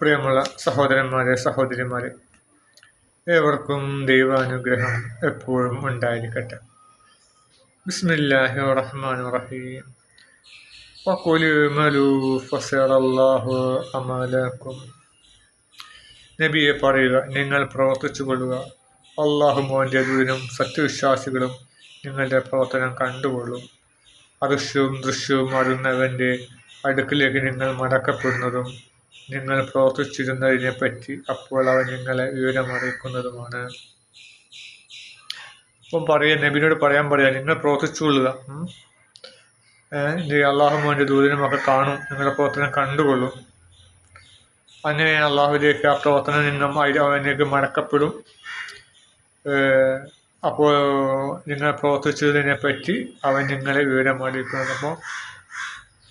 പ്രിയമുള്ള സഹോദരന്മാരെ സഹോദരിമാരെ ഏവർക്കും ദൈവാനുഗ്രഹം എപ്പോഴും ഉണ്ടായിരിക്കട്ടെ. ബിസ്മില്ലാഹി റഹ്മാൻ റഹീം. അമലക്കും. നബിയെ പറയുക നിങ്ങൾ പ്രവർത്തിച്ചു കൊള്ളുക അള്ളാഹു മോന്റെ സത്യവിശ്വാസികളും നിങ്ങളുടെ പ്രവർത്തനം കണ്ടുകൊള്ളും. അദൃശ്യവും ദൃശ്യവും അറിയുന്നവന്റെ അടുക്കിലേക്ക് നിങ്ങൾ മടക്കപ്പെടുന്നതും നിങ്ങൾ പ്രവർത്തിച്ചിരുന്നതിനെ പറ്റി അപ്പോൾ അവൻ നിങ്ങളെ വിവരമറിയിക്കുന്നതുമാണ്. അപ്പം പറയാ നബിനോട് പറയാൻ പറയാം നിങ്ങൾ പ്രവർത്തിച്ചുകൊള്ളുക അള്ളാഹുമോന്റെ ദൂതനുമൊക്കെ കാണും. നിങ്ങളുടെ പ്രവർത്തനം കണ്ടുകൊള്ളും. അങ്ങനെ അള്ളാഹുലേക്ക് ആ പ്രവർത്തനം നിന്നും അവനിലേക്ക് മടക്കപ്പെടും. അപ്പോൾ നിങ്ങൾ പ്രവർത്തിച്ചതിനെ പറ്റി അവൻ നിങ്ങളെ വിവരം അറിയിക്കുന്നത് അപ്പോൾ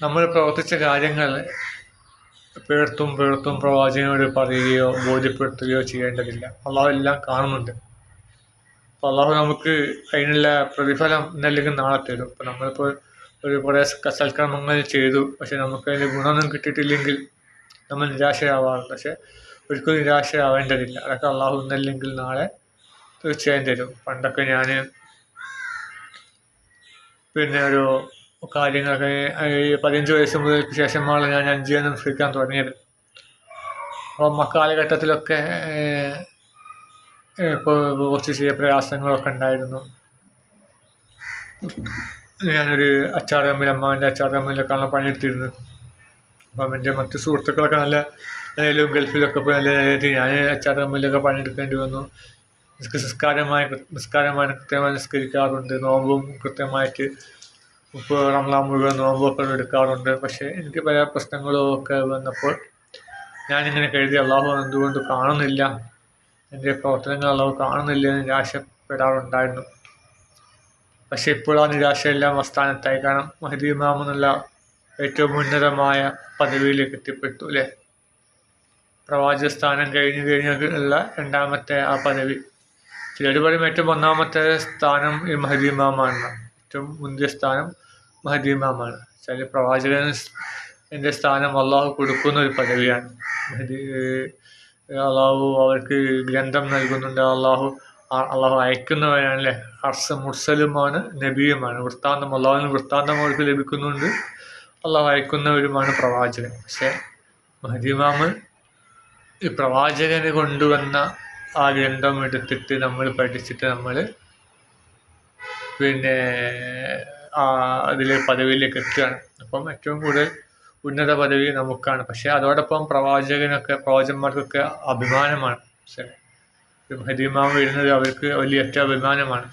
നമ്മൾ പ്രവർത്തിച്ച കാര്യങ്ങൾ പേർത്തും പേർത്തും പ്രവാചകനോട് പറയുകയോ ബോധ്യപ്പെടുത്തുകയോ ചെയ്യേണ്ടതില്ല. അള്ളാഹു എല്ലാം കാണുന്നുണ്ട്. അള്ളാഹു നമുക്ക് അതിനുള്ള പ്രതിഫലം ഇന്നല്ലെങ്കിൽ നാളെ തരും അപ്പോൾ നമ്മളിപ്പോൾ ഒരു കുറേ സൽക്രമങ്ങൾ ചെയ്തു. പക്ഷെ നമുക്ക് അതിന്റെ ഗുണമൊന്നും കിട്ടിയിട്ടില്ലെങ്കിൽ നമ്മൾ നിരാശയാവാറുണ്ട് പക്ഷെ ഒരിക്കലും നിരാശയാവേണ്ടതില്ല അതൊക്കെ അള്ളാഹു ഇന്നല്ലെങ്കിൽ നാളെ തീർച്ചയായും തരും. പണ്ടൊക്കെ ഞാൻ പിന്നെ ഒരു കാര്യങ്ങളൊക്കെ ഈ പതിനഞ്ച് വയസ്സ് മുതൽക്ക് ശേഷമാണ് ഞാൻ അഞ്ച് ശ്രമിക്കാൻ തുടങ്ങിയത്. അപ്പം അക്കാലഘട്ടത്തിലൊക്കെ കുറച്ച് ചെറിയ പ്രയാസങ്ങളൊക്കെ ഉണ്ടായിരുന്നു. ഞാനൊരു അച്ചാർ കമ്മിൽ അമ്മാവിന്റെ അച്ചാർ കമ്മിലൊക്കെയാണ് പണിയെടുത്തിരുന്നത്. അപ്പം എന്റെ മറ്റു സുഹൃത്തുക്കളൊക്കെ നല്ല നിലയിലും ഗൾഫിലൊക്കെ പോയി നല്ല നിലയിൽ ഞാൻ അച്ചാർ കമ്മിലൊക്കെ പണിയെടുക്കേണ്ടി വന്നു. നിസ്കാരമായി നിസ്കാരമായി കൃത്യമായി നിസ്കരിക്കാറുണ്ട്. നോമ്പും കൃത്യമായിട്ട് ഇപ്പോൾ റംലാൻ മുഴുവൻ നോമ്പൊക്കെ എടുക്കാറുണ്ട്. പക്ഷേ എനിക്ക് പല പ്രശ്നങ്ങളും ഒക്കെ വന്നപ്പോൾ ഞാനിങ്ങനെ കരുതി അള്ളാഹു എന്തുകൊണ്ട് കാണുന്നില്ല? എന്റെ പ്രവർത്തനങ്ങൾ അള്ളാഹു കാണുന്നില്ല എന്ന് നിരാശപ്പെടാറുണ്ടായിരുന്നു. പക്ഷേ ഇപ്പോൾ ആ നിരാശയെല്ലാം അവസ്ഥാനത്തായി കാരണം മഹദി ഇമാം എന്നുള്ള ഏറ്റവും ഉന്നതമായ പദവിയിലേക്ക് എത്തിപ്പെട്ടു അല്ലേ? പ്രവാചക സ്ഥാനം കഴിഞ്ഞു കഴിഞ്ഞുള്ള രണ്ടാമത്തെ ആ പദവി. ചിലർ പറയും ഏറ്റവും ഒന്നാമത്തെ സ്ഥാനം ഈ മഹദി ഇമാമാണ് ഏറ്റവും മുന്തിയ സ്ഥാനം മഹദി ഇമാമാണ്. ചില പ്രവാചകൻ എന്റെ സ്ഥാനം അള്ളാഹു കൊടുക്കുന്ന ഒരു പദവിയാണ്. മഹദി അള്ളാഹു അവർക്ക് ഗ്രന്ഥം നൽകുന്നുണ്ട്. അള്ളാഹു അള്ളാഹു അയക്കുന്നവരാണ് അല്ലേ ഹർസ മുർസലുമാണ് നബിയുമാണ്. വൃത്താന്തം അള്ളാഹുവിന് വൃത്താന്തം അവർക്ക് ലഭിക്കുന്നുണ്ട്. അള്ളാഹു അയക്കുന്നവരുമാണ് പ്രവാചകൻ. പക്ഷേ മഹദിമാമ് ഈ പ്രവാചകന് കൊണ്ടുവന്ന ആ ഗ്രന്ഥം എടുത്തിട്ട് നമ്മൾ പഠിച്ചിട്ട് നമ്മൾ പിന്നെ അതിൽ പദവിയിലേക്ക് എത്തുകയാണ്. അപ്പം ഏറ്റവും കൂടുതൽ ഉന്നത പദവി നമുക്കാണ്. പക്ഷേ അതോടൊപ്പം പ്രവാചകനൊക്കെ പ്രവാചകന്മാർക്കൊക്കെ അഭിമാനമാണ്. പക്ഷേ ഹരിമാവ് വരുന്നത് അവർക്ക് വലിയ ഏറ്റവും അഭിമാനമാണ്.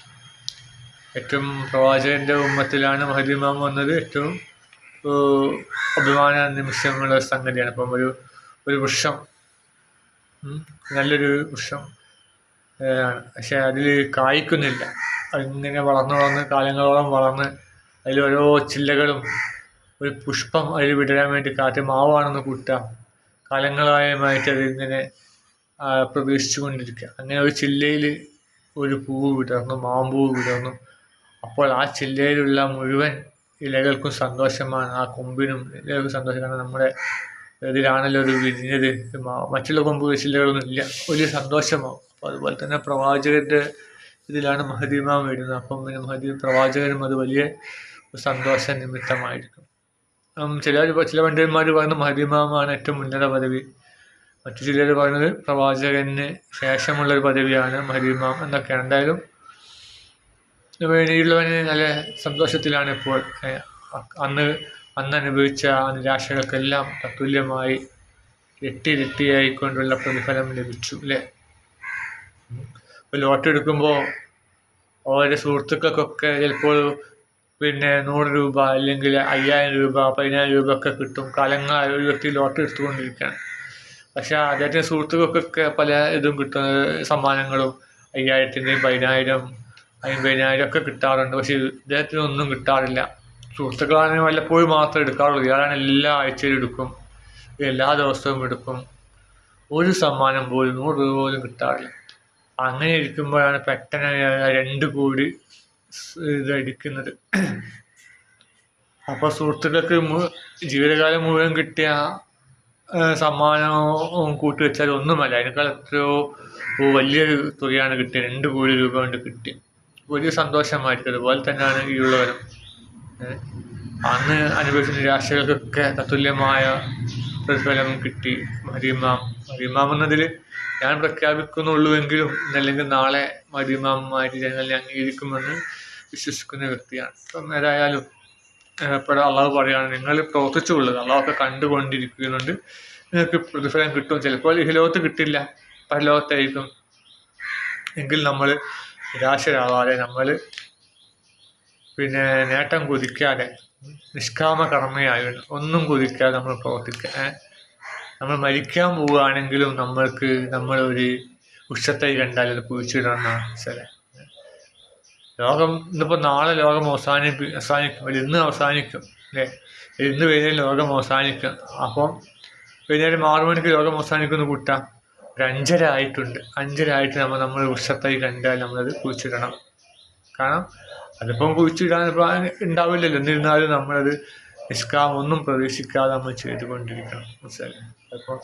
ഏറ്റവും പ്രവാചകന്റെ ഉമ്മത്തിലാണ് മഹദിമാം വന്നത്. ഏറ്റവും അഭിമാന നിമിഷമുള്ള സംഗതിയാണ്. അപ്പം ഒരു ഒരു വൃക്ഷം നല്ലൊരു വൃക്ഷം ആണ്. പക്ഷെ അതിൽ കായ്ക്കുന്നില്ല. അതിങ്ങനെ വളർന്ന് വളർന്ന് കാലങ്ങളോളം വളർന്ന് അതിൽ ഓരോ ചില്ലകളും ഒരു പുഷ്പം അതിൽ വിടരാൻ വേണ്ടി കാറ്റ് മാവാണെന്ന് കൂട്ടാം കാലങ്ങളായമായിട്ട് അതിങ്ങനെ പ്രതീക്ഷിച്ചു കൊണ്ടിരിക്കുക. അങ്ങനെ ഒരു ചില്ലയിൽ ഒരു പൂവ് വിടർന്നു മാമ്പൂവ് വിടർന്നു. അപ്പോൾ ആ ചില്ലയിലുള്ള മുഴുവൻ ഇലകൾക്കും സന്തോഷമാണ്. ആ കൊമ്പിനും ഇലകൾക്കും സന്തോഷമാണ്. നമ്മുടെ ഇതിലാണല്ലോ ഒരു വിരിഞ്ഞത്. മറ്റുള്ള കൊമ്പ് ചില്ലകളൊന്നും ഇല്ല. വലിയ സന്തോഷമാവും. അപ്പോൾ അതുപോലെ തന്നെ പ്രവാചകന്റെ ഇതിലാണ് മഹദീമാം വരുന്നത്. അപ്പം പിന്നെ മഹദീ പ്രവാചകനും അത് വലിയ സന്തോഷ നിമിത്തമായിരിക്കും. ചില ചില പണ്ഡിതന്മാർ പറയുന്നത് മഹദീമാമാണ് ഏറ്റവും ഉന്നത പദവി. മറ്റു ചിലർ പറയുന്നത് പ്രവാചകന് ശേഷമുള്ള ഒരു പദവിയാണ് മഹദീമാം എന്നൊക്കെയാണ്. എന്തായാലും വേണ്ടിയുള്ളവന് നല്ല സന്തോഷത്തിലാണ് ഇപ്പോൾ അന്ന് അന്ന് അനുഭവിച്ച നിരാശകൾക്കെല്ലാം തത്തുല്യമായി എട്ടിരട്ടിയായിക്കൊണ്ടുള്ള പ്രതിഫലം ലഭിച്ചു അല്ലേ? ഇപ്പോൾ ലോട്ടറി എടുക്കുമ്പോൾ ഓരോ സുഹൃത്തുക്കൾക്കൊക്കെ ചിലപ്പോൾ പിന്നെ നൂറ് രൂപ അല്ലെങ്കിൽ അയ്യായിരം രൂപ പതിനായിരം രൂപ ഒക്കെ കിട്ടും. കാലങ്ങൾ ഒരു വ്യക്തി ലോട്ടറി എടുത്തുകൊണ്ടിരിക്കുകയാണ്. പക്ഷേ അദ്ദേഹത്തിന്റെ സുഹൃത്തുക്കൾക്കൊക്കെ പല ഇതും കിട്ടുന്ന സമ്മാനങ്ങളും അയ്യായിരത്തിന്റെയും പതിനായിരം അമ്പതിനായിരം ഒക്കെ കിട്ടാറുണ്ട്. പക്ഷേ ഇദ്ദേഹത്തിന് ഒന്നും കിട്ടാറില്ല. സുഹൃത്തുക്കളാണെങ്കിൽ വല്ലപ്പോഴും മാത്രം എടുക്കാറുള്ളൂ. ഇയാളാണ് എല്ലാ ആഴ്ചയിലും എടുക്കും. എല്ലാ ദിവസവും എടുക്കും. ഒരു സമ്മാനം പോലും നൂറ് രൂപ പോലും കിട്ടാറില്ല. അങ്ങനെ ഇരിക്കുമ്പോഴാണ് പെട്ടെന്ന് രണ്ട് കോടി ഇത് അടിക്കുന്നത് അപ്പോൾ സുഹൃത്തുക്കൾക്ക് ജീവിതകാലം മുഴുവൻ കിട്ടിയ സമ്മാനവും കൂട്ടി വെച്ചാൽ ഒന്നുമല്ല. അതിനേക്കാൾ എത്രയോ വലിയൊരു തുകയാണ് കിട്ടിയത്. രണ്ട് കോടി രൂപ കൊണ്ട് കിട്ടി. വലിയ സന്തോഷമായിരിക്കും. അതുപോലെ തന്നെയാണ് ഈ ഉള്ളവരും. അന്ന് അനുഭവിച്ച നിരാശകൾക്കൊക്കെ തത്തുല്യമായ പ്രതിഫലം കിട്ടി. മരിമാം മരിമാം എന്നതിൽ ഞാൻ പ്രഖ്യാപിക്കുന്നുള്ളൂവെങ്കിലും അല്ലെങ്കിൽ നാളെ മരിമാമായിട്ട് ജനങ്ങളെ അംഗീകരിക്കുമെന്ന് വിശ്വസിക്കുന്ന വ്യക്തിയാണ്. അപ്പം ഏതായാലും ഇപ്പോൾ അള്ളാഹ് പറയുകയാണ് നിങ്ങൾ പ്രവർത്തിച്ചുള്ളത് അള്ളാഹൊക്കെ കണ്ടുകൊണ്ടിരിക്കുന്നുണ്ട്. നിങ്ങൾക്ക് പ്രതിഫലം കിട്ടും. ചിലപ്പോൾ ഇഹലോകത്ത് കിട്ടില്ല. പരലോകത്തായിരിക്കും എങ്കിൽ നമ്മൾ നിരാശരാവാതെ നമ്മൾ പിന്നെ നേട്ടം കുതിക്കാതെ നിഷ്കാമ കർമ്മയായി ഒന്നും കുതിക്കാതെ നമ്മൾ പ്രവർത്തിക്കുക നമ്മൾ മരിക്കാൻ പോവുകയാണെങ്കിലും നമ്മൾക്ക് നമ്മളൊരു വൃക്ഷത്തൈ കണ്ടാൽ അത് കുഴിച്ചിടണം ചില ലോകം ഇന്നിപ്പോൾ നാളെ ലോകം അവസാനിപ്പി അവസാനിക്കും. ഇന്ന് അവസാനിക്കും. അല്ലേ? ഇന്ന് വൈകുന്നേരം ലോകം അവസാനിക്കും. അപ്പം വൈകുന്നേരം ആറു മണിക്ക് ലോകം അവസാനിക്കുന്ന കൂട്ടാം. ഒരു അഞ്ചര ആയിട്ടുണ്ട്. അഞ്ചര ആയിട്ട് നമ്മൾ നമ്മൾ വൃക്ഷത്തൈ കണ്ടാൽ നമ്മളത് കുഴിച്ചിടണം. കാരണം അതിപ്പം കുഴിച്ചിടാൻ ഇപ്പം ഉണ്ടാവില്ലല്ലോ. എന്നിരുന്നാലും നമ്മളത് നിഷ്കാം ഒന്നും പ്രതീക്ഷിക്കാതെ നമ്മൾ ചെയ്തുകൊണ്ടിരിക്കണം. മനസ്സിലായി അപ്പോൾ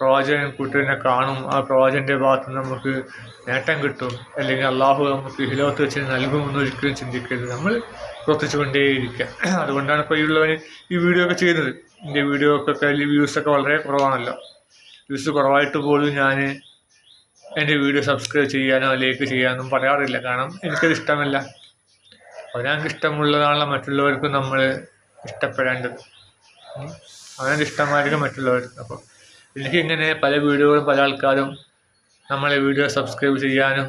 പ്രവാചകൻ കൂട്ടുകാരനെ കാണും. ആ പ്രവാചകന്റെ ഭാഗത്ത് നമുക്ക് നേട്ടം കിട്ടും. അല്ലെങ്കിൽ അള്ളാഹു നമുക്ക് ഹിലോത്ത് വെച്ച് നൽകുമെന്ന് ഒരിക്കലും ചിന്തിക്കരുത്. നമ്മൾ പ്രവർത്തിച്ചു കൊണ്ടേയിരിക്കുക അതുകൊണ്ടാണ് ഇപ്പോൾ ഈ ഈ വീഡിയോ ഒക്കെ ചെയ്യുന്നത്. എന്റെ വീഡിയോ ഒക്കെ വ്യൂസ് ഒക്കെ വളരെ കുറവാണല്ലോ. വ്യൂസ് കുറവായിട്ട് പോലും ഞാൻ എന്റെ വീഡിയോ സബ്സ്ക്രൈബ് ചെയ്യാനോ ലൈക്ക് ചെയ്യാനോ പറയാറില്ല. കാരണം എനിക്കത് ഇഷ്ടമല്ല. അവനക്ക് ഇഷ്ടമുള്ളതാണല്ലോ മറ്റുള്ളവർക്കും നമ്മൾ ഇഷ്ടപ്പെടേണ്ടത്. അവനത് ഇഷ്ടമായിരിക്കും മറ്റുള്ളവർക്ക് അപ്പോൾ എനിക്കിങ്ങനെ പല വീഡിയോകളും പല ആൾക്കാരും നമ്മളെ വീഡിയോ സബ്സ്ക്രൈബ് ചെയ്യാനും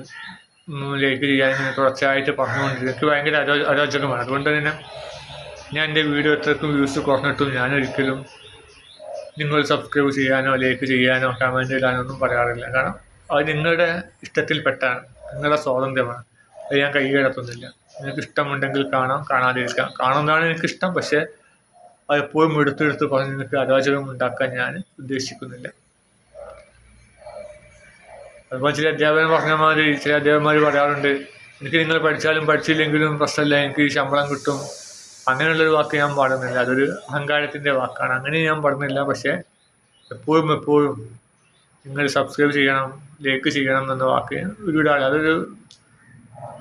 ലൈക്ക് ചെയ്യാനും ഇങ്ങനെ തുടർച്ചയായിട്ട് പറഞ്ഞുകൊണ്ടിരിക്കും എനിക്ക് ഭയങ്കര അരോ അരോചകമാണ്. അതുകൊണ്ട് തന്നെ ഞാൻ എന്റെ വീഡിയോ എത്രക്കും വ്യൂസ് കുറഞ്ഞിട്ടും ഞാനൊരിക്കലും നിങ്ങൾ സബ്സ്ക്രൈബ് ചെയ്യാനോ ലൈക്ക് ചെയ്യാനോ കമന്റ് ഇടാനോ ഒന്നും പറയാറില്ല. കാരണം അത് നിങ്ങളുടെ ഇഷ്ടത്തിൽപ്പെട്ടാണ് നിങ്ങളുടെ സ്വാതന്ത്ര്യമാണ്. അത് ഞാൻ കൈകടത്തുന്നില്ല നിങ്ങൾക്ക് ഇഷ്ടമുണ്ടെങ്കിൽ കാണാം. കാണാതിരിക്കാം. കാണുന്നതാണ് എനിക്കിഷ്ടം. പക്ഷേ അതെപ്പോഴും എടുത്തെടുത്ത് പറഞ്ഞ് നിങ്ങൾക്ക് അരാചകം ഉണ്ടാക്കാൻ ഞാൻ ഉദ്ദേശിക്കുന്നില്ല. അതുപോലെ ചില അധ്യാപകൻ പറഞ്ഞ മാതിരി ചില അധ്യാപകന്മാർ പറയാറുണ്ട് എനിക്ക് നിങ്ങൾ പഠിച്ചാലും പഠിച്ചില്ലെങ്കിലും പ്രശ്നമില്ല. എനിക്ക് ശമ്പളം കിട്ടും. അങ്ങനെയുള്ളൊരു വാക്ക് ഞാൻ പാടുന്നില്ല. അതൊരു അഹങ്കാരത്തിന്റെ വാക്കാണ്. അങ്ങനെ ഞാൻ പാടുന്നില്ല. പക്ഷേ എപ്പോഴും എപ്പോഴും നിങ്ങൾ സബ്സ്ക്രൈബ് ചെയ്യണം ലൈക്ക് ചെയ്യണം എന്ന വാക്ക് ഒരുപാട് അതൊരു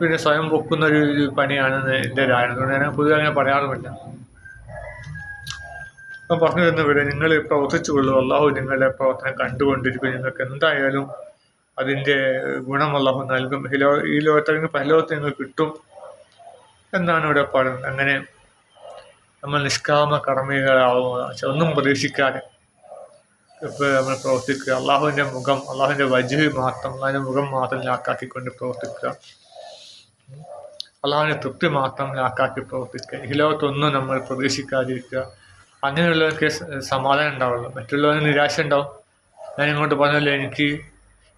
പിന്നെ സ്വയം പൊക്കുന്ന ഒരു പണിയാണെന്ന് എന്റെ ഒരു അതുകൊണ്ട് ഞാൻ പൊതുവെ അങ്ങനെ പറയാറുമില്ല. അപ്പം പറഞ്ഞു തന്നവിടെ നിങ്ങൾ പ്രവർത്തിച്ചുകൊള്ളൂ അള്ളാഹു നിങ്ങളുടെ പ്രവർത്തനം കണ്ടുകൊണ്ടിരിക്കും. നിങ്ങൾക്ക് എന്തായാലും അതിന്റെ ഗുണം അള്ളാഹു നൽകും. ലോ ഈ പല പരലോകത്ത് നിങ്ങൾ കിട്ടും എന്നാണ് ഇവിടെ പറയുന്നത്. അങ്ങനെ നമ്മൾ നിഷ്കാമ കർമ്മികളാവുക ഒന്നും പ്രതീക്ഷിക്കാതെ ഇപ്പോൾ നമ്മൾ പ്രവർത്തിക്കുക. അള്ളാഹുവിന്റെ മുഖം അള്ളാഹുവിന്റെ വജു മാത്രം അള്ളാഹിന്റെ മുഖം മാത്രം ലാക്കാക്കിക്കൊണ്ട് പ്രവർത്തിക്കുക. അള്ളാഹുവിന്റെ തൃപ്തി മാത്രം നാക്കാക്കി പ്രവർത്തിക്കുക. ഈ ലോകത്തൊന്നും നമ്മൾ പ്രതീക്ഷിക്കാതിരിക്കുക. അങ്ങനെയുള്ളവർക്ക് സമാധാനം ഉണ്ടാവുള്ളൂ. മറ്റുള്ളവർക്ക് നിരാശ ഉണ്ടാവും. ഞാൻ ഇങ്ങോട്ട് പറഞ്ഞല്ലോ എനിക്ക്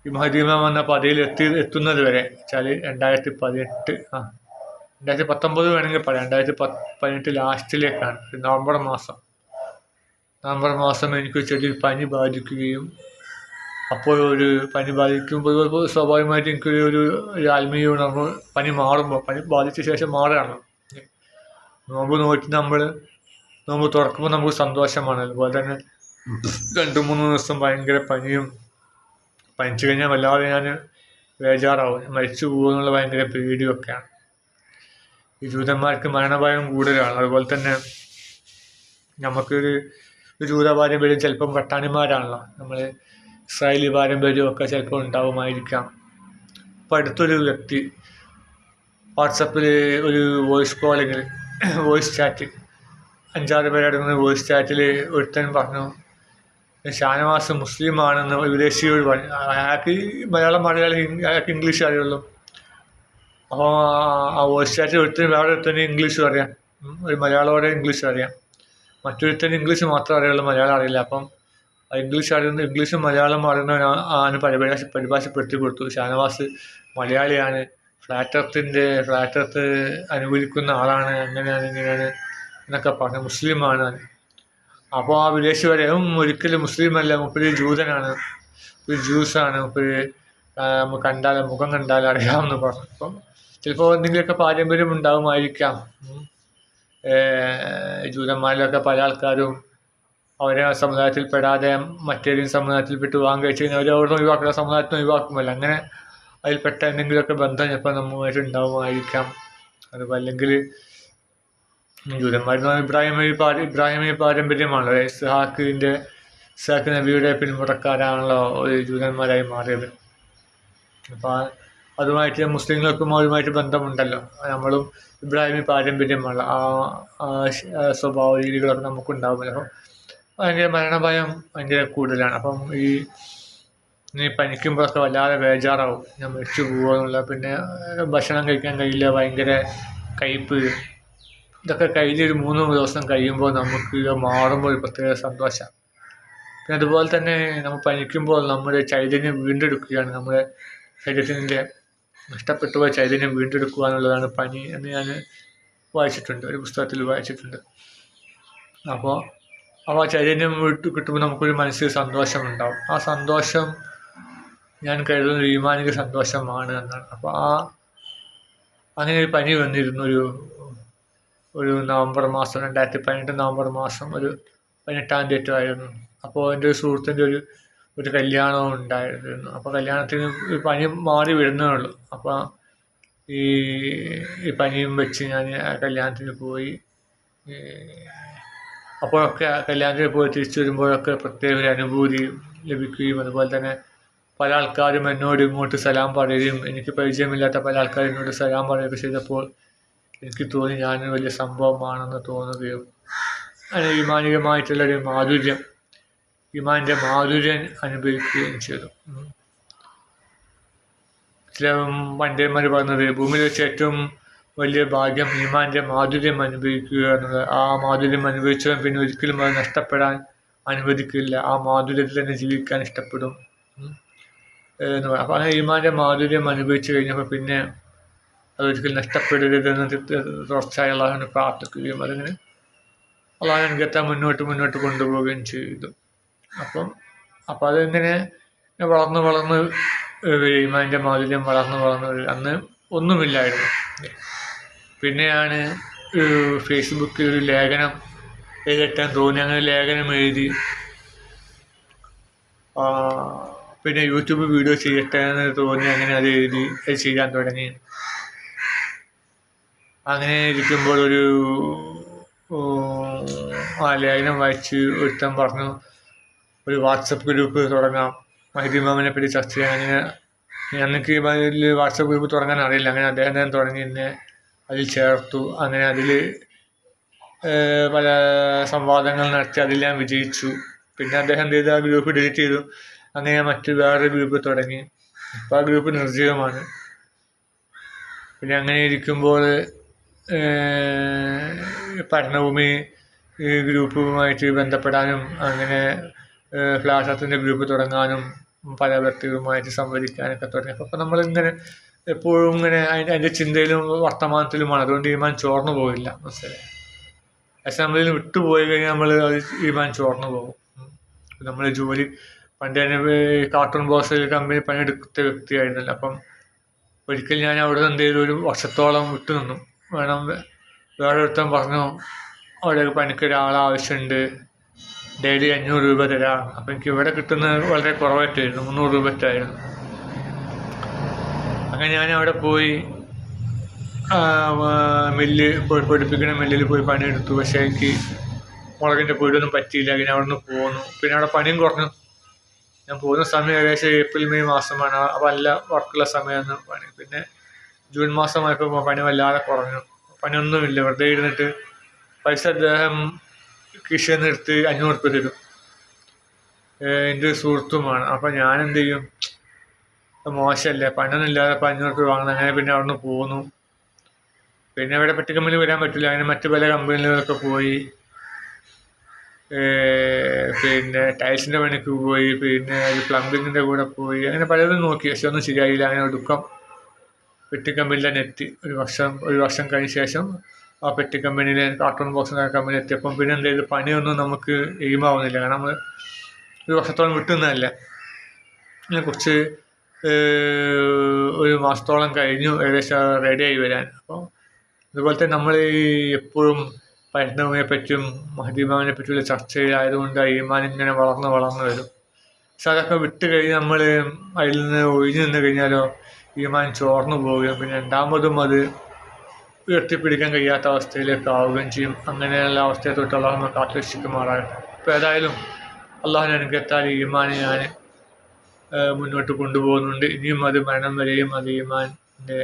ഈ മഹദീമ വന്ന പതിയിൽ എത്തി എത്തുന്നത് വരെ വെച്ചാൽ രണ്ടായിരത്തി പതിനെട്ട് ആ രണ്ടായിരത്തി പത്തൊമ്പത് വേണമെങ്കിൽ പറയാം. രണ്ടായിരത്തി പത്ത് പതിനെട്ട് ലാസ്റ്റിലേക്കാണ് നവംബർ മാസം. നവംബർ മാസം എനിക്ക് ചെടി പനി ബാധിക്കുകയും അപ്പോൾ ഒരു പനി ബാധിക്കുമ്പോൾ സ്വാഭാവികമായിട്ട് എനിക്കൊരു ഒരു ഒരു ആത്മീയ ഉണർവ് പനി മാറുമ്പോൾ പനി ബാധിച്ച ശേഷം മാറുകയാണ്. നോമ്പ് നോക്കി നമ്മൾ നോമ്പ് തുറക്കുമ്പോൾ നമുക്ക് സന്തോഷമാണ്. അതുപോലെ തന്നെ രണ്ട് മൂന്ന് ദിവസം ഭയങ്കര പനിയും പനിച്ചു കഴിഞ്ഞാൽ വല്ലാതെ ഞാൻ ബേജാറാവും. മരിച്ചു പോകുമെന്നുള്ള ഭയങ്കര പേടിയൊക്കെയാണ്. ഈ ജൂതന്മാർക്ക് മരണഭയം കൂടുതലാണ്. അതുപോലെ തന്നെ നമുക്കൊരു ഒരു വരും. ചിലപ്പം പട്ടാണിമാരാണല്ലോ നമ്മൾ ഇസ്രായേലി പാരമ്പര്യമൊക്കെ ചിലപ്പോൾ ഉണ്ടാവുമായിരിക്കാം. അപ്പോൾ അടുത്തൊരു വ്യക്തി വാട്സപ്പിൽ ഒരു വോയിസ് കോളിങ്ങിൽ വോയിസ് ചാറ്റ് അഞ്ചാറ് പേരടങ്ങുന്ന വോയിസ് ചാറ്റിൽ ഒരുത്തൻ പറഞ്ഞു ഷാനവാസ് മുസ്ലിം ആണെന്ന് വിദേശിയോട് പറഞ്ഞു അയാൾക്ക് മലയാളം മലയാളം അയാൾക്ക് ഇംഗ്ലീഷ് അറിയുള്ളൂ. അപ്പോൾ ആ വോയിസ് ചാറ്റിൽ ഒരുത്തന് വേറെ ഒരുത്തന് ഇംഗ്ലീഷ് അറിയാം. ഒരു മലയാളോടെ ഇംഗ്ലീഷ് അറിയാം. മറ്റൊരുത്തന് ഇംഗ്ലീഷ് മാത്രമേ അറിയുള്ളൂ മലയാളം അറിയില്ല. അപ്പം ഇംഗ്ലീഷ് അറിയുന്ന ഇംഗ്ലീഷും മലയാളം അറിയുന്ന അറിയുന്നവനാണ് പരിഭാഷ പരിഭാഷപ്പെടുത്തി കൊടുത്തു. ഷാനവാസ് മലയാളിയാണ്. ഫ്ലാറ്റ് എർത്തിന്റെ ഫ്ലാറ്റ് എർത്ത് അനുകൂലിക്കുന്ന ആളാണ്. അങ്ങനെയാണ് ഇങ്ങനെയാണ് എന്നൊക്കെ പറഞ്ഞു മുസ്ലിമാണ്. അപ്പോൾ ആ വിദേശി വരെ ഒരിക്കലും മുസ്ലിം അല്ല മുപ്പര് ജൂതനാണ്. ഒരു ജ്യൂസാണ് മുപ്പര് കണ്ടാൽ മുഖം കണ്ടാൽ അറിയാമെന്ന് പറഞ്ഞു അപ്പം ചിലപ്പോൾ എന്തെങ്കിലുമൊക്കെ പാരമ്പര്യം ഉണ്ടാകുമായിരിക്കാം. ജൂതന്മാരിലൊക്കെ പല ആൾക്കാരും അവരെ സമുദായത്തിൽ പെടാതെ മറ്റേതെങ്കിലും സമുദായത്തിൽപ്പെട്ട് വിവാഹം കഴിച്ച് കഴിഞ്ഞാൽ അവർ അവരുടെ നിന്ന് ഒഴിവാക്കുന്ന സമുദായത്തിൽ ഒഴിവാക്കുമല്ലോ. അങ്ങനെ അതിൽപ്പെട്ട എന്തെങ്കിലുമൊക്കെ ബന്ധം ചിലപ്പോൾ നമ്മുമായിട്ട് ഉണ്ടാവുമായിരിക്കാം അതുപോലെ അല്ലെങ്കിൽ ജൂതന്മാർ ഇബ്രാഹിം അലി പാര ഇബ്രാഹിം അലി പാരമ്പര്യമാണല്ലോ. ഇസ്ഹാഖിന്റെ ഇസ്ഹാഖ് നബിയുടെ പിന്മുറക്കാരാണല്ലോ ജൂതന്മാരായി മാറിയത്. അപ്പോൾ അതുമായിട്ട് മുസ്ലിങ്ങൾക്കും അവരുമായിട്ട് ബന്ധമുണ്ടല്ലോ. നമ്മളും ഇബ്രാഹിമി പാരമ്പര്യമുള്ള ആ സ്വഭാവ രീതികളൊക്കെ നമുക്കുണ്ടാവുമല്ലോ. ഭയങ്കര മരണഭയം ഭയങ്കര കൂടുതലാണ്. അപ്പം ഈ നീ പനിക്കുമ്പോഴൊക്കെ വല്ലാതെ ബേജാറാവും. ഞാൻ മരിച്ചു പോകുമോ എന്നുള്ള പിന്നെ ഭക്ഷണം കഴിക്കാൻ കഴിയില്ല ഭയങ്കര കയ്പ്പ്. ഇതൊക്കെ കഴിഞ്ഞ് ഒരു മൂന്ന് ദിവസം കഴിയുമ്പോൾ നമുക്ക് മാറുമ്പോൾ ഒരു പ്രത്യേക സന്തോഷമാണ് പിന്നെ അതുപോലെ തന്നെ നമ്മൾ പനിക്കുമ്പോൾ നമ്മുടെ ചൈതന്യം വീണ്ടെടുക്കുകയാണ്. നമ്മുടെ ശരീരത്തിന്റെ നഷ്ടപ്പെട്ടു പോയ ചൈതന്യം വീണ്ടെടുക്കുക എന്നുള്ളതാണ് പനി എന്ന് ഞാൻ വായിച്ചിട്ടുണ്ട്. ഒരു പുസ്തകത്തിൽ വായിച്ചിട്ടുണ്ട്. അപ്പോൾ അപ്പോൾ ആ ചൈതന്യം വിട്ട് കിട്ടുമ്പോൾ നമുക്കൊരു മനസ്സിൽ സന്തോഷമുണ്ടാവും. ആ സന്തോഷം ഞാൻ കരുതുന്ന വൈമാനിക സന്തോഷമാണ് എന്നാണ്. അപ്പോൾ ആ അങ്ങനെ ഒരു പനി വന്നിരുന്നു ഒരു ഒരു നവംബർ മാസം രണ്ടായിരത്തി പതിനെട്ട് നവംബർ മാസം ഒരു പതിനെട്ടാം തീയതി ആയിരുന്നു. അപ്പോൾ എന്റെ ഒരു സുഹൃത്തിന്റെ ഒരു ഒരു കല്യാണവും ഉണ്ടായിരുന്നു. അപ്പോൾ കല്യാണത്തിന് ഈ പനി മാറി വരുന്നേ ഉള്ളൂ. അപ്പോൾ ഈ ഈ പനിയും വെച്ച് ഞാൻ കല്യാണത്തിന് പോയി. അപ്പോഴൊക്കെ കല്യാണത്തിന് പോയി തിരിച്ചു വരുമ്പോഴൊക്കെ പ്രത്യേക ഒരു അനുഭൂതി ലഭിക്കുകയും അതുപോലെ തന്നെ പല ആൾക്കാരും എന്നോട് ഇങ്ങോട്ട് സലാം പറയുകയും എനിക്ക് പരിചയമില്ലാത്ത പല ആൾക്കാരും എന്നോട് സലാം പറയുകയൊക്കെ ചെയ്തപ്പോൾ എനിക്ക് തോന്നി ഞാൻ വലിയ സംഭവമാണെന്ന് തോന്നുകയും അങ്ങനെ ഈമാനികമായിട്ടുള്ളൊരു മാധുര്യം ഈമാന്റെ മാധുര്യം അനുഭവിക്കുകയും ചെയ്തു. ചില പണ്ടേമാർ പറഞ്ഞത് ഭൂമിയിൽ വെച്ച് ഏറ്റവും വലിയ ഭാഗ്യം ഈമാന്റെ മാധുര്യം അനുഭവിക്കുക എന്നത് ആ മാധുര്യം അനുഭവിച്ചവൻ പിന്നെ ഒരിക്കലും അത് നഷ്ടപ്പെടാൻ അനുവദിക്കില്ല. ആ മാധുര്യത്തിൽ തന്നെ ജീവിക്കാൻ ഇഷ്ടപ്പെടും. എന്ന് പറയാം അപ്പോൾ അങ്ങനെ ഈമാന്റെ മാധുര്യം അനുഭവിച്ചു കഴിഞ്ഞപ്പോൾ പിന്നെ അതൊരിക്കലും നഷ്ടപ്പെടരുതെന്ന് തുടർച്ചയായി അള്ളാഹുവിനെ പ്രാർത്ഥിക്കുകയും അതിങ്ങനെ അള്ളാഹു അനുഗ്രഹത്തെ മുന്നോട്ട് മുന്നോട്ട് കൊണ്ടുപോവുകയും ചെയ്തു. അപ്പം അപ്പം അതിങ്ങനെ വളർന്ന് വളർന്ന് ഈമാന്റെ മാധുര്യം വളർന്ന് വളർന്ന് അന്ന് ഒന്നുമില്ലായിരുന്നു. പിന്നെയാണ് ഫേസ്ബുക്കിൽ ഒരു ലേഖനം എഴുതട്ടാൻ തോന്നി. അങ്ങനെ ലേഖനം എഴുതി. പിന്നെ യൂട്യൂബ് വീഡിയോ ചെയ്യട്ടെ എന്ന് തോന്നി. അങ്ങനെ അത് എഴുതി അത് ചെയ്യാൻ തുടങ്ങി. അങ്ങനെ ഇരിക്കുമ്പോൾ ഒരു ആ ലേഖനം വായിച്ച് ഒരുത്തൻ പറഞ്ഞു ഒരു വാട്സപ്പ് ഗ്രൂപ്പ് തുടങ്ങാം. മഹിദി മാമിനെ പറ്റി ചർച്ച ചെയ്യാൻ അങ്ങനെ ഞങ്ങൾക്ക് വാട്സപ്പ് ഗ്രൂപ്പ് തുടങ്ങാൻ അറിയില്ല. അങ്ങനെ അദ്ദേഹം തന്നെ തുടങ്ങി. എന്നെ അതിൽ ചേർത്തു. അങ്ങനെ അതിൽ പല സംവാദങ്ങൾ നടത്തി അതിൽ ഞാൻ വിജയിച്ചു. പിന്നെ അദ്ദേഹം എന്ത് ആ ഗ്രൂപ്പ് ഡിലീറ്റ് ചെയ്തു. അങ്ങനെ മറ്റു വേറൊരു ഗ്രൂപ്പ് തുടങ്ങി. ഇപ്പോൾ ആ ഗ്രൂപ്പ് നിർജീവമാണ്. പിന്നെ അങ്ങനെ ഇരിക്കുമ്പോൾ പഠനഭൂമി ഈ ഗ്രൂപ്പുമായിട്ട് ബന്ധപ്പെടാനും അങ്ങനെ ഫ്ലാഷത്തിന്റെ ഗ്രൂപ്പ് തുടങ്ങാനും പല വ്യക്തികളുമായിട്ട് സംവദിക്കാനൊക്കെ തുടങ്ങി. അപ്പോൾ നമ്മളിങ്ങനെ എപ്പോഴും ഇങ്ങനെ അതിന്റെ അതിന്റെ ചിന്തയിലും വർത്തമാനത്തിലുമാണ് അതുകൊണ്ട് ഈമാൻ ചോർന്നു പോകില്ല. മനസ്സിലായി? അസംബ്ലിയിൽ വിട്ടുപോയി കഴിഞ്ഞാൽ നമ്മൾ അത് ഈമാൻ ചോർന്നു പോകും. നമ്മൾ ജോലി പണ്ട് ഈ കാർട്ടൂൺ ബോക്സിൽ കമ്പനി പണിയെടുത്ത വ്യക്തിയായിരുന്നല്ലോ. അപ്പം ഒരിക്കൽ ഞാൻ അവിടെ നിന്ന് എന്തെങ്കിലും ഒരു വർഷത്തോളം വിട്ടു നിന്നു. വേണം വേറെ ഒരുത്തൻ പറഞ്ഞു അവിടെ പണിക്ക് ഒരാൾ ആവശ്യമുണ്ട്. ഡെയിലി അഞ്ഞൂറ് രൂപ തരാം. അപ്പം എനിക്ക് ഇവിടെ കിട്ടുന്നത് വളരെ കുറവായിട്ടായിരുന്നു. മുന്നൂറ് രൂപ ആയിരുന്നു അങ്ങനെ ഞാൻ അവിടെ പോയി മില്ല് പോയി പഠിപ്പിക്കണ മില്ലിൽ പോയി പണിയെടുത്തു. പക്ഷേ എനിക്ക് മുളകിന്റെ പൊടിയൊന്നും പറ്റിയില്ല അങ്ങനെ അവിടെ നിന്ന് പോന്നു. പിന്നെ അവിടെ പണിയും കുറഞ്ഞു. ഞാൻ പോകുന്ന സമയം ഏകദേശം ഏപ്രിൽ മെയ് മാസമാണ്. അപ്പോൾ നല്ല വർക്കുള്ള സമയമാണ് പണി. പിന്നെ ജൂൺ മാസമായപ്പോൾ പണി വല്ലാതെ കുറഞ്ഞു. പണിയൊന്നുമില്ല. വെറുതെ ഇരുന്നിട്ട് പൈസ അദ്ദേഹം കൃഷി നിർത്തി അഞ്ഞൂറ് രൂപ തരും. എന്റെ സുഹൃത്തുമാണ്. അപ്പം ഞാൻ എന്ത് ചെയ്യും? മോശമല്ലേ? പണിയൊന്നും ഇല്ലാതെ ഇപ്പം അഞ്ഞൂറ് രൂപ വാങ്ങുന്നത് അങ്ങനെ പിന്നെ അവിടെ നിന്ന് പോന്നു. പിന്നെ ഇവിടെ പറ്റി കമ്പനി വരാൻ പറ്റില്ല. അങ്ങനെ മറ്റു പല കമ്പനികളിലൊക്കെ പോയി. പിന്നെ ടൈൽസിന്റെ പണിക്ക് പോയി. പിന്നെ പ്ലംബിങ്ങിന്റെ കൂടെ പോയി. അങ്ങനെ പലതും നോക്കി. പക്ഷെ ഒന്നും ശരിയായില്ല. അങ്ങനെ ഒടുക്കം പെട്ടി കമ്പനിയിൽ തന്നെ എത്തി ഒരു വർഷം ഒരു വർഷം കഴിഞ്ഞ ശേഷം ആ പെട്ടി കമ്പനിയിൽ കാർട്ടൂൺ ബോക്സ് കമ്പനി എത്തിയപ്പം പിന്നെ എന്തായത് പണിയൊന്നും നമുക്ക് എയിമാവുന്നില്ല. കാരണം നമ്മൾ ഒരു വർഷത്തോളം വിട്ടുന്നതല്ല. അതിനെക്കുറിച്ച് കുറിച്ച് ഒരു മാസത്തോളം കഴിഞ്ഞു ഏകദേശം റെഡിയായി വരാൻ. അപ്പോൾ അതുപോലെ തന്നെ നമ്മൾ ഈ എപ്പോഴും പരിണമിയെ പറ്റിയും മഹദീമാവിനെ പറ്റിയുള്ള ചർച്ചയിലായതുകൊണ്ട് ഈമാൻ ഇങ്ങനെ വളർന്ന് വളർന്ന് വരും. പക്ഷെ അതൊക്കെ വിട്ട് കഴിഞ്ഞ് നമ്മൾ അതിൽ നിന്ന് ഒഴിഞ്ഞു നിന്ന് കഴിഞ്ഞാലോ ഈമാൻ ചോർന്നു പോവുകയും പിന്നെ രണ്ടാമതും അത് ഉയർത്തിപ്പിടിക്കാൻ കഴിയാത്ത അവസ്ഥയിലേക്ക് ആവുകയും ചെയ്യും. അങ്ങനെയുള്ള അവസ്ഥയെ തൊട്ട് അള്ളാഹ് നമ്മൾ കാത്തുരക്ഷിക്കുമാറാകട്ടെ. അപ്പോൾ ഏതായാലും അള്ളാഹുവിനെ അനുഗ്രഹത്താൽ ഈമാനെ ഞാൻ മുന്നോട്ട് കൊണ്ടുപോകുന്നുണ്ട്. ഇനിയും അത് മരണം വരെയും അത് ഈമാന്റെ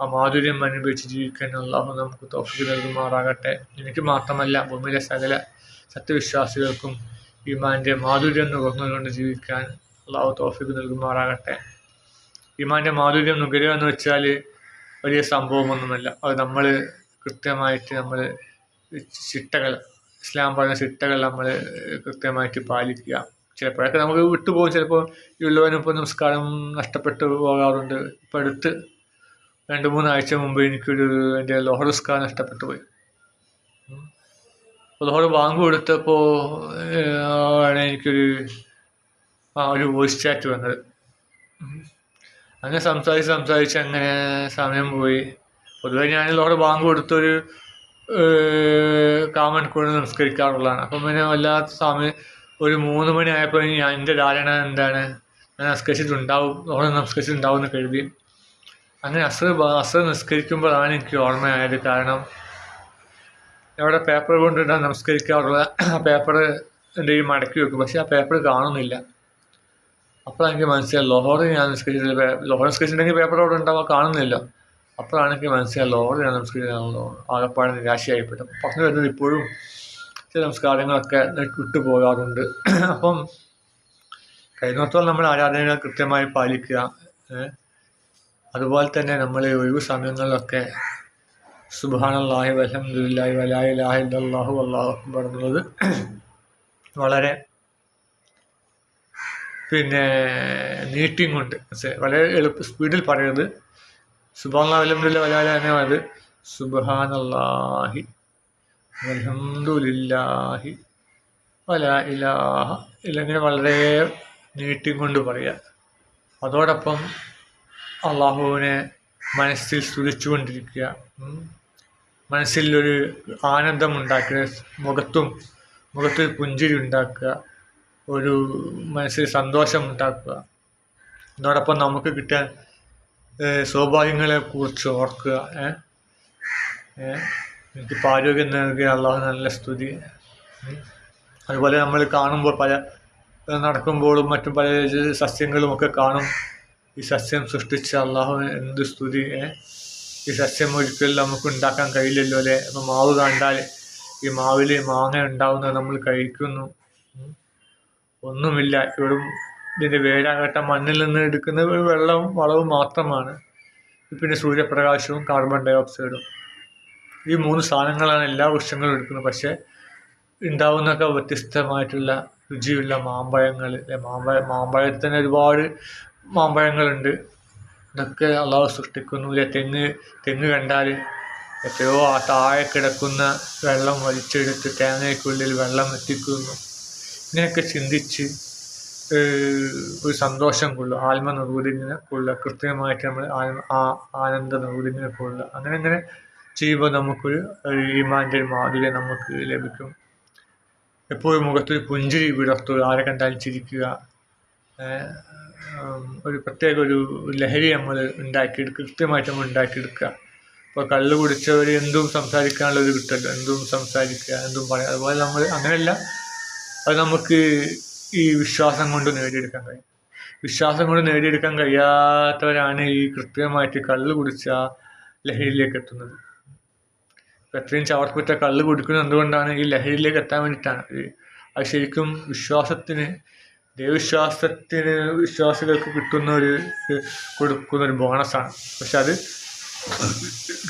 ആ മാധുര്യം അനുഭവിച്ച് ജീവിക്കാൻ അള്ളാഹു നമുക്ക് തോഫിക്ക് നൽകുമാറാകട്ടെ. എനിക്ക് മാത്രമല്ല ഭൂമിയിലെ സകല സത്യവിശ്വാസികൾക്കും ഈമാന്റെ മാധുര്യം നുകർന്നുകൊണ്ട് ജീവിക്കാൻ അള്ളാഹു തോഫിക്ക് നൽകുമാറാകട്ടെ. ഈമാന്റെ മാധുര്യം നുകരുക എന്ന് വെച്ചാൽ വലിയ സംഭവമൊന്നുമല്ല. അത് നമ്മൾ കൃത്യമായിട്ട് നമ്മൾ ചിട്ടകൾ ഇസ്ലാം പറഞ്ഞ ചിട്ടകൾ നമ്മൾ കൃത്യമായിട്ട് പാലിക്കുക. ചിലപ്പോഴൊക്കെ നമുക്ക് വിട്ടുപോകും. ചിലപ്പോൾ ഉള്ളവനിപ്പോൾ നമസ്കാരം നഷ്ടപ്പെട്ടു പോകാറുണ്ട്. ഇപ്പം അടുത്ത് രണ്ട് മൂന്നാഴ്ച മുമ്പ് എനിക്കൊരു എന്റെ ലോഹർ നമസ്കാരം നഷ്ടപ്പെട്ടു പോയി. ലോഹർ ബാങ്ക് കൊടുത്തപ്പോൾ ആണ് എനിക്കൊരു ആ ഒരു വോയിസ് ചാറ്റ് വന്നത്. അങ്ങനെ സംസാരിച്ച് സംസാരിച്ച് അങ്ങനെ സമയം പോയി. പൊതുവെ ഞാൻ ലോഹർ ബാങ്ക് കൊടുത്തൊരു കൂടെ നമസ്കരിക്കാറുള്ളതാണ് അപ്പം പിന്നെ വല്ലാത്ത സമയം ഒരു മൂന്ന് മണി ആയപ്പോൾ ഞാൻ എന്റെ ധാരണ എന്താണ്? ഞാൻ നമസ്കരിച്ചിട്ടുണ്ടാവും ഓണം നമസ്കരിച്ചിട്ടുണ്ടാവും എന്ന് കരുതി. അങ്ങനെ അസർ അസർ നിസ്കരിക്കുമ്പോഴാണ് എനിക്ക് ഓർമ്മയായത്. കാരണം അവിടെ പേപ്പർ കൊണ്ട് ഞാൻ നമസ്കരിക്കാറുള്ള ആ പേപ്പർ എന്റെ ഈ മടക്കി വെക്കും. പക്ഷേ ആ പേപ്പർ കാണുന്നില്ല. അപ്പോഴാണ് എനിക്ക് മനസ്സിലായി ലോഹോറ് ഞാൻ നിസ്കരിച്ചില്ല ലോഹർ നിസ്കരിച്ചിട്ടുണ്ടെങ്കിൽ പേപ്പർ അവിടെ ഉണ്ടാവുക കാണുന്നില്ല. അപ്പോഴാണ് എനിക്ക് മനസ്സിലായി ലോഹർ ഞാൻ നമസ്കരിച്ചു ആകപ്പാട് നിരാശയായിപ്പെട്ടു പറഞ്ഞു വരുന്നത് ഇപ്പോഴും ചില സംസ്കാരങ്ങളൊക്കെ വിട്ടു പോകാറുണ്ട് അപ്പം കഴിഞ്ഞോത്തോളം നമ്മൾ ആരാധനകൾ കൃത്യമായി പാലിക്കുക അതുപോലെ തന്നെ നമ്മൾ ഒഴിവ് സമയങ്ങളിലൊക്കെ സുബാനല്ലാഹി വലഹമുല്ലാഹി വലാഹി ലാഹില്ലാഹു അള്ളാഹു അക്ബർ വളരെ പിന്നെ നീട്ടിങ് കൊണ്ട് വളരെ എളുപ്പ സ്പീഡിൽ പറയുന്നത് സുബാൻ അലഹമുല്ല വലാല തന്നെ അത് സുബാനല്ലാഹി അലഹമുല്ലാഹി വല ഇലാഹ ഇല്ലെങ്കിൽ വളരെ നീട്ടിയും കൊണ്ട് പറയുക അതോടൊപ്പം അള്ളാഹുവിനെ മനസ്സിൽ സ്തുതിച്ചുകൊണ്ടിരിക്കുക മനസ്സിൽ ഒരു ആനന്ദം ഉണ്ടാക്കുക മുഖത്തും മുഖത്ത് പുഞ്ചിരി ഉണ്ടാക്കുക. ഒരു മനസ്സിൽ സന്തോഷം ഉണ്ടാക്കുക. അതോടൊപ്പം നമുക്ക് കിട്ടിയ സൗഭാഗ്യങ്ങളെ കുറിച്ച് ഓർക്കുക. എനിക്കിപ്പോൾ ആരോഗ്യം നൽകിയ അള്ളാഹു നല്ല സ്തുതി. അതുപോലെ നമ്മൾ കാണുമ്പോൾ പല നടക്കുമ്പോഴും മറ്റും പല സസ്യങ്ങളും ഒക്കെ കാണും. ഈ സസ്യം സൃഷ്ടിച്ച അള്ളാഹു എന്ത് സ്തുതി ഈ സസ്യം ഒരിക്കലും നമുക്ക് ഉണ്ടാക്കാൻ കഴിയില്ലല്ലോ അല്ലേ? അപ്പം മാവ് കണ്ടാൽ ഈ മാവിൽ മാങ്ങ ഉണ്ടാവുന്നത് നമ്മൾ കഴിക്കുന്നു. ഒന്നുമില്ല ഇവിടും ഇതിന്റെ വേരാകട്ട മണ്ണിൽ നിന്ന് എടുക്കുന്ന വെള്ളവും വളവും മാത്രമാണ്. പിന്നെ സൂര്യപ്രകാശവും കാർബൺ ഡൈ ഓക്സൈഡും. ഈ മൂന്ന് സാധനങ്ങളാണ് എല്ലാ വൃക്ഷങ്ങളും എടുക്കുന്നത്. പക്ഷേ ഉണ്ടാവുന്നൊക്കെ വ്യത്യസ്തമായിട്ടുള്ള രുചിയുള്ള മാമ്പഴങ്ങൾ മാമ്പഴ മാമ്പഴത്തിൽ തന്നെ ഒരുപാട് മാമ്പഴങ്ങളുണ്ട്. ഇതൊക്കെ അള്ളാഹു സൃഷ്ടിക്കുന്നു. ഇല്ലേ? തെങ്ങ് തെങ്ങ് കണ്ടാൽ എത്രയോ ആ താഴെ കിടക്കുന്ന വെള്ളം വലിച്ചെടുത്ത് തേങ്ങയ്ക്കുള്ളിൽ വെള്ളം എത്തിക്കുന്നു. ഇങ്ങനെയൊക്കെ ചിന്തിച്ച് ഒരു സന്തോഷം കൊള്ളു. ആത്മ നിർവൃതിങ്ങനെ കൊള്ളുക. കൃത്യമായിട്ട് നമ്മൾ ആനന്ദ നിർവൃതിങ്ങനെ കൊള്ളുക. അങ്ങനെ അങ്ങനെ ചെയ്യുമ്പോൾ നമുക്കൊരു ഈമാന്റെ ഒരു മാധുര്യം നമുക്ക് ലഭിക്കും. എപ്പോഴും മുഖത്തൊരു പുഞ്ചിരി വിടർത്തുക ആരെ കണ്ടാലും ചിരിക്കുക. ഒരു പ്രത്യേക ഒരു ലഹരി നമ്മൾ ഉണ്ടാക്കിയെടുക്കുക കൃത്യമായിട്ട് നമ്മൾ ഉണ്ടാക്കിയെടുക്കുക. ഇപ്പോൾ കള്ള് കുടിച്ചവർ എന്തും സംസാരിക്കാനുള്ള ഒരു കിട്ടല്ലോ എന്തും സംസാരിക്കുക എന്തും പറയുക അതുപോലെ നമ്മൾ അങ്ങനെയല്ല അത് നമുക്ക് ഈ വിശ്വാസം കൊണ്ട് നേടിയെടുക്കാൻ കഴിയും. വിശ്വാസം കൊണ്ട് നേടിയെടുക്കാൻ കഴിയാത്തവരാണ് ഈ കൃത്യമായിട്ട് കള്ള് കുടിച്ച ലഹരിയിലേക്ക് എത്തുന്നത്. എത്രയും ചവർപ്പറ്റ കള്ള് കുടിക്കുന്നത് എന്തുകൊണ്ടാണ്? ഈ ലഹരിയിലേക്ക് എത്താൻ വേണ്ടിയിട്ടാണ്. അത് ശരിക്കും വിശ്വാസത്തിന് ദൈവവിശ്വാസത്തിന് വിശ്വാസികൾക്ക് കിട്ടുന്ന ഒരു കൊടുക്കുന്ന ഒരു ബോണസാണ്. പക്ഷെ അത്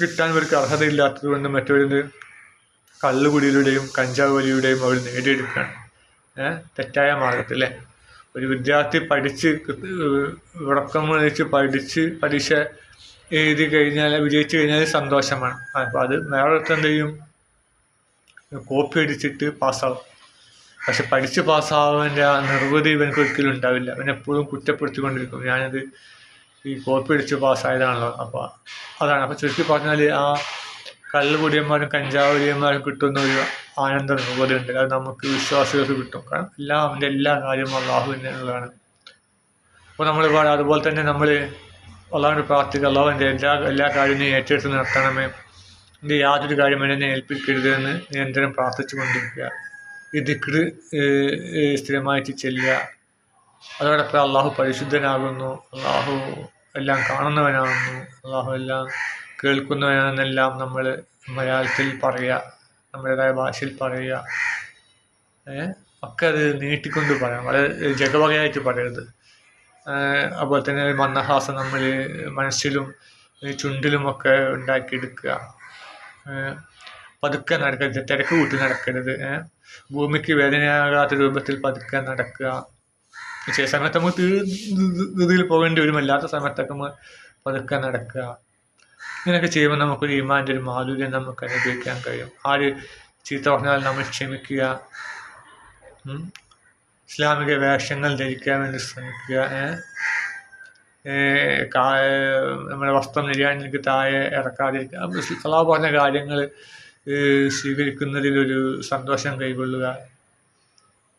കിട്ടാൻ ഇവർക്ക് അർഹതയില്ലാത്തത് കൊണ്ട് മറ്റൊരു കള്ളുകുടിയിലൂടെയും കഞ്ചാവ് വലിയുടെയും അവർ നേടിയെടുക്കുകയാണ്. തെറ്റായ മാർഗത്തിൽ ഒരു വിദ്യാർത്ഥി പഠിച്ച് ഉറക്കം വിളിച്ച് പഠിച്ച് പരീക്ഷ എഴുതി കഴിഞ്ഞാൽ വിജയിച്ചു കഴിഞ്ഞാൽ സന്തോഷമാണ്. അപ്പോൾ അത് വേറൊരുത്തം എന്ത് ചെയ്യും? കോപ്പി അടിച്ചിട്ട് പാസ്സാവും പക്ഷെ പഠിച്ച് പാസ്സാവാന്റെ ആ നിർവൃതി ഇവനക്ക് ഒരിക്കലും ഉണ്ടാവില്ല. അവൻ എപ്പോഴും കുറ്റപ്പെടുത്തിക്കൊണ്ടിരിക്കും. ഞാനത് ഈ കോപ്പി അടിച്ച് പാസ്സായതാണല്ലോ അപ്പോൾ അതാണ്. അപ്പോൾ ചുരുക്കി പറഞ്ഞാൽ ആ കള്ളുകുടിയന്മാരും കഞ്ചാവുടിയന്മാരും കിട്ടുന്ന ഒരു ആനന്ദ ഉണ്ട്. അത് നമുക്ക് വിശ്വാസികൾക്ക് കിട്ടും. കാരണം എല്ലാം അവന്റെ എല്ലാ കാര്യവും അള്ളാഹുവിനുള്ളതാണ് അപ്പോൾ നമ്മൾ അതുപോലെ തന്നെ നമ്മൾ അള്ളാഹുവിന്റെ പ്രാർത്ഥിക്കുക അള്ളാഹുവിന്റെ എല്ലാ എല്ലാ കാര്യവും ഏറ്റെടുത്ത് നിർത്തണമേ. എന്റെ യാതൊരു കാര്യം എന്നെ ഏൽപ്പിക്കരുത് എന്ന് നിരന്തരം പ്രാർത്ഥിച്ചു കൊണ്ടിരിക്കുക ഈ ദിക്ട് സ്ഥിരമായിട്ട് ചെല്ലുക. അതോടൊപ്പം അള്ളാഹു പരിശുദ്ധനാകുന്നു. അള്ളാഹു എല്ലാം കാണുന്നവനാകുന്നു. അള്ളാഹു എല്ലാം കേൾക്കുന്നവനാണെന്നെല്ലാം നമ്മൾ മലയാളത്തിൽ പറയുക. നമ്മുടേതായ ഭാഷയിൽ പറയുക. ഒക്കെ അത് നീട്ടിക്കൊണ്ട് പറയാം. വളരെ ജഗവകയായിട്ട് പറയരുത്. അതുപോലെ തന്നെ മന്ദഹാസം നമ്മൾ മനസ്സിലും ചുണ്ടിലുമൊക്കെ ഉണ്ടാക്കിയെടുക്കുക. പതുക്കെ നടക്കരുത്. തിരക്ക് കൂട്ടി നടക്കരുത്. ഭൂമിക്ക് വേദനയാകാത്ത രൂപത്തിൽ പതുക്കെ നടക്കുക. ചില സമയത്ത് നമുക്ക് തീർതിയിൽ പോകേണ്ടി വരും അല്ലാത്ത സമയത്തൊക്കെ നമ്മൾ പതുക്കെ നടക്കുക. ഇങ്ങനെയൊക്കെ ചെയ്യുമ്പോൾ നമുക്കൊരു ഈമാന്റെ ഒരു മാധുര്യം നമുക്ക് അനുഭവിക്കാൻ കഴിയും. ആര് ചീത്ത പറഞ്ഞാൽ നമ്മൾ ക്ഷമിക്കുക. ഇസ്ലാമിക വേഷങ്ങൾ ധരിക്കാൻ വേണ്ടി ശ്രമിക്കുക നമ്മുടെ വസ്ത്രം നിര്യാണിക്ക് താഴെ ഇറക്കാതിരിക്കുക. കലാ പറഞ്ഞ കാര്യങ്ങൾ സ്വീകരിക്കുന്നതിലൊരു സന്തോഷം കൈകൊള്ളുക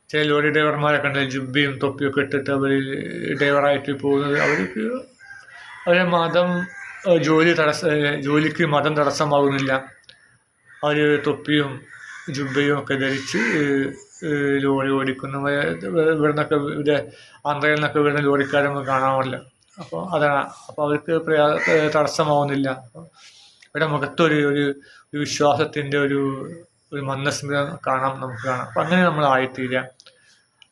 ചില ലോറി ഡ്രൈവർമാരൊക്കെ ഉണ്ട് ജുബിയും തൊപ്പിയൊക്കെ ഇട്ടിട്ട് അവർ ഡ്രൈവറായിട്ട് പോകുന്നത് അവർക്ക് അവരെ മതം ജോലി തടസ്സ ജോലിക്ക് മതം തടസ്സമാകുന്നില്ല അവർ തൊപ്പിയും ജുബയും ഒക്കെ ധരിച്ച് ലോറി ഓടിക്കുന്ന. ഇവിടെ നിന്നൊക്കെ ഇവിടെ ആന്ധ്രയിൽ നിന്നൊക്കെ വരുന്ന ലോറിക്കാരെ നമുക്ക് കാണാമല്ലോ അപ്പോൾ അതാണ്. അപ്പോൾ അവർക്ക് പ്രയാ തടസ്സമാവുന്നില്ല. ഇവിടെ മുഖത്തൊരു ഒരു വിശ്വാസത്തിന്റെ ഒരു ഒരു മന്ദസ്മിതം കാണാം നമുക്ക് കാണാം. അപ്പം അങ്ങനെ നമ്മൾ ആയിത്തീരുക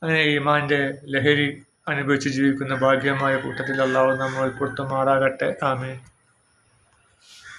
അങ്ങനെ ഈമാന്റെ ലഹരി അനുഭവിച്ച് ജീവിക്കുന്ന ഭാഗ്യമായ കൂട്ടത്തിൽ അള്ളാഹു നമ്മൾ ഉൾപ്പെടുത്തുമാറാകട്ടെ ആമേ